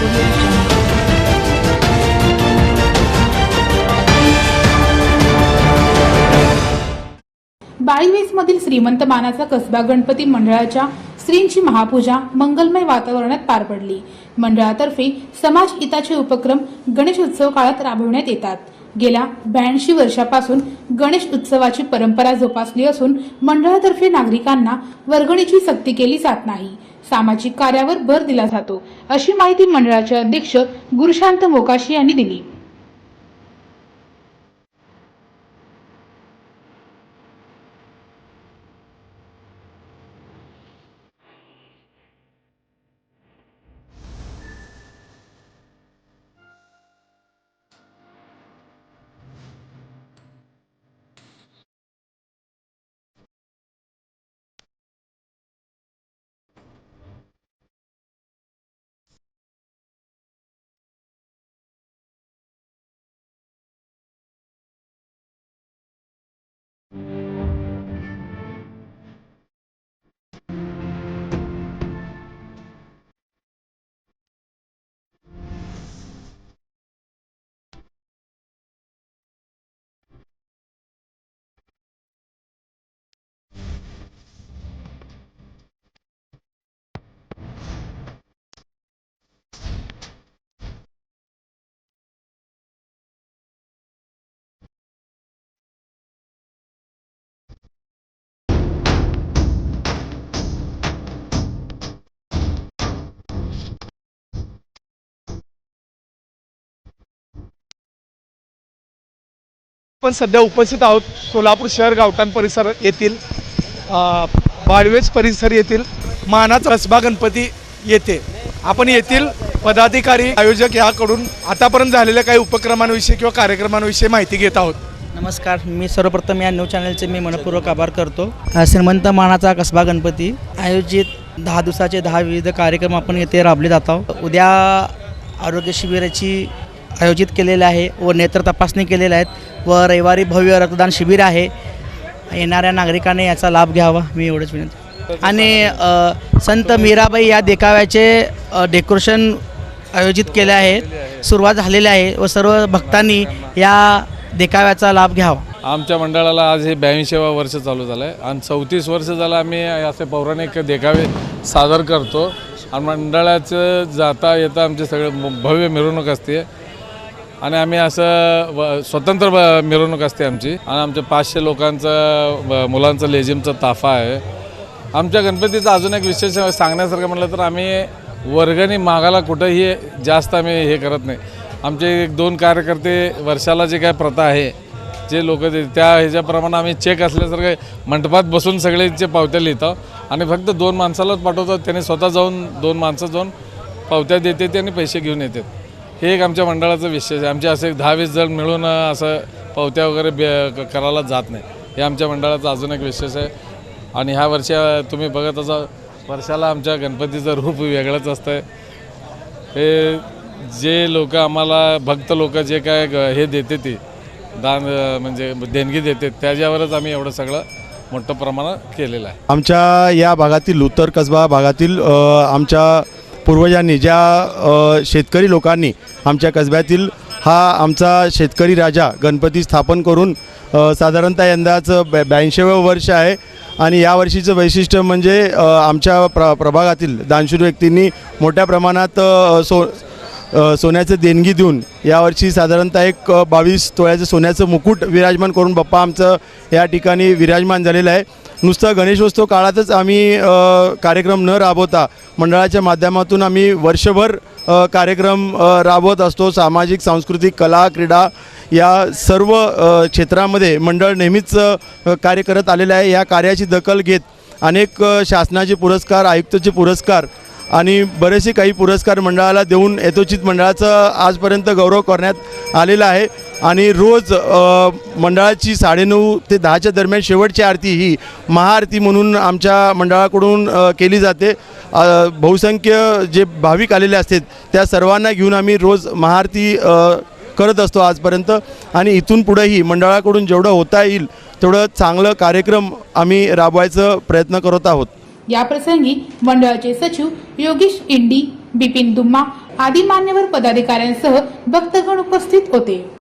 audio मधील श्रीमंत मानाचा कसबा गणपती मंडळाच्या स्त्रींची महापूजा मंगलमय वातावरणात पार पडली. मंडळातर्फे समाज हिताचे उपक्रम गणेश उत्सव काळात राबविण्यात येतात. गेल्या ब्याऐंशी वर्षापासून गणेश उत्सवाची परंपरा जोपासली असून मंडळातर्फे नागरिकांना वर्गणीची सक्ती केली जात नाही. सामाजिक कार्यावर भर दिला जातो अशी माहिती मंडळाचे अध्यक्ष गुरुशांत मोकाशी यांनी दिली. आपण सध्या उपस्थित आहोत सोलापूर शहर गावठाण परिसर येथील बाळवेज परिसर येथील मानाचा रसबा गणपती येथे. आपण येथील पदाधिकारी आयोजक याकडून आतापर्यंत झालेल्या काही उपक्रमांविषयी किंवा कार्यक्रमांविषयी माहिती घेत आहोत. नमस्कार मी सर्वप्रथम या न्यूज चॅनलचे मी मनपूर्वक आभार करतो. श्रीमंत मानाचा कसबा गणपती आयोजित दहा दिवसाचे दहा विविध कार्यक्रम आपण येथे राबले जात आहोत. उद्या आरोग्य शिबिराची आयोजित केलेले आहे व नेत्र तपासणी केलेल्या आहेत. व रविवारी भव्य रक्तदान शिबिर आहे. येणाऱ्या नागरिकांनी याचा लाभ घ्यावा मी एवढंच विनंती. आणि संत मीराबाई या देखाव्याचे डेकोरेशन आयोजित केले आहे सुरुवात झालेली आहे व सर्व भक्तांनी या देखाव्याचा लाभ घ्यावा. आमच्या मंडळाला आज हे ब्याऐंशीवा वर्ष चालू झालं आहे आणि चौतीस वर्ष झालं आम्ही असे पौराणिक देखावे सादर करतो. आणि मंडळाचं जाता येता आमचे सगळे भव्य मिरवणूक असते. आणि आम्ही असं व- स्वतंत्र ब- मिरवणूक असते आमची. आणि आमच्या पाचशे लोकांचं मुलांचं लेझिमचा ताफा आहे. आमच्या गणपतीचं अजून एक विशेष सांगण्यासारखं म्हटलं तर आम्ही वर्गणी मागायला कुठंही जास्त आम्ही हे करत नाही. आमचे एक दोन कार्यकर्ते वर्षाला जे काय प्रथा आहे जे लोक त्या ह्याच्याप्रमाणे आम्ही चेक असल्यासारखं मंडपात बसून सगळेचे पावत्या लिहितो. आणि फक्त दोन माणसालाच पाठवतो त्याने स्वतः जाऊन दोन माणसं जाऊन पावत्या देते ते आणि पैसे घेऊन येतात. हे एक आमच्या मंडळाचं विशेष आहे. आमचे असे दहा वीस जण मिळून असं पावत्या वगैरे बे क- करायला जात नाही. हे आमच्या मंडळाचं अजून एक विशेष आहे. आणि ह्या वर्षी तुम्ही बघत असा वर्षाला आमच्या गणपतीचं रूप वेगळंच असतं हे जे लोक आम्हाला भक्त लोक जे काय ग- हे देते ती दान म्हणजे देणगी देते त्याच्यावरच आम्ही एवढं सगळं मोठं प्रमाणात केलेलं आहे. आमच्या या भागातील उत्तर कसबा भागातील आमच्या पूर्वजांनी ज्या शेतकरी लोकांनी आमच्या कसब्यातील हा आमचा शेतकरी राजा गणपती स्थापन करून साधारणतः यंदाचं ब्या ब्याऐंशीवं वर्ष आहे. आणि या वर्षीचं वैशिष्ट्य म्हणजे आमच्या प्र प्रभागातील दानशूर व्यक्तींनी मोठ्या प्रमाणात सो सोन्याचं देणगी देऊन यावर्षी साधारणतः एक बावीस तोळ्याचं सोन्याचं मुकुट विराजमान करून बाप्पा आमचं या ठिकाणी विराजमान झालेलं आहे. नुसतं गणेशोत्सव काळातच आम्ही कार्यक्रम न राबवता मंडळाच्या माध्यमातून आम्ही वर्षभर कार्यक्रम राबवत असतो. सामाजिक सांस्कृतिक कला क्रीडा या सर्व क्षेत्रामध्ये मंडळ नेहमीच कार्य करत आलेलं आहे. या कार्याची दखल घेत अनेक शासनाचे पुरस्कार आयुक्तचे पुरस्कार आणि बरेचसे काही पुरस्कार मंडळाला देऊन यथोचित मंडळाचं आजपर्यंत गौरव करण्यात आलेला आहे. आणि रोज मंडळाची साडेनऊ ते दहाच्या दरम्यान शेवटची आरती ही महाआरती म्हणून आमच्या मंडळाकडून केली जाते. बहुसंख्य जे भाविक आलेले असतात त्या सर्वांना घेऊन आम्ही रोज महाआरती करत असतो आजपर्यंत. आणि इथून पुढेही मंडळाकडून जेवढं होता येईल तेवढं चांगलं कार्यक्रम आम्ही राबवायचं प्रयत्न करत आहोत. याप्रसंगी मंडळाचे सचिव योगेश इंडी बिपिन दुम्मा आदी मान्यवर पदाधिकाऱ्यांसह भक्तगण उपस्थित होते.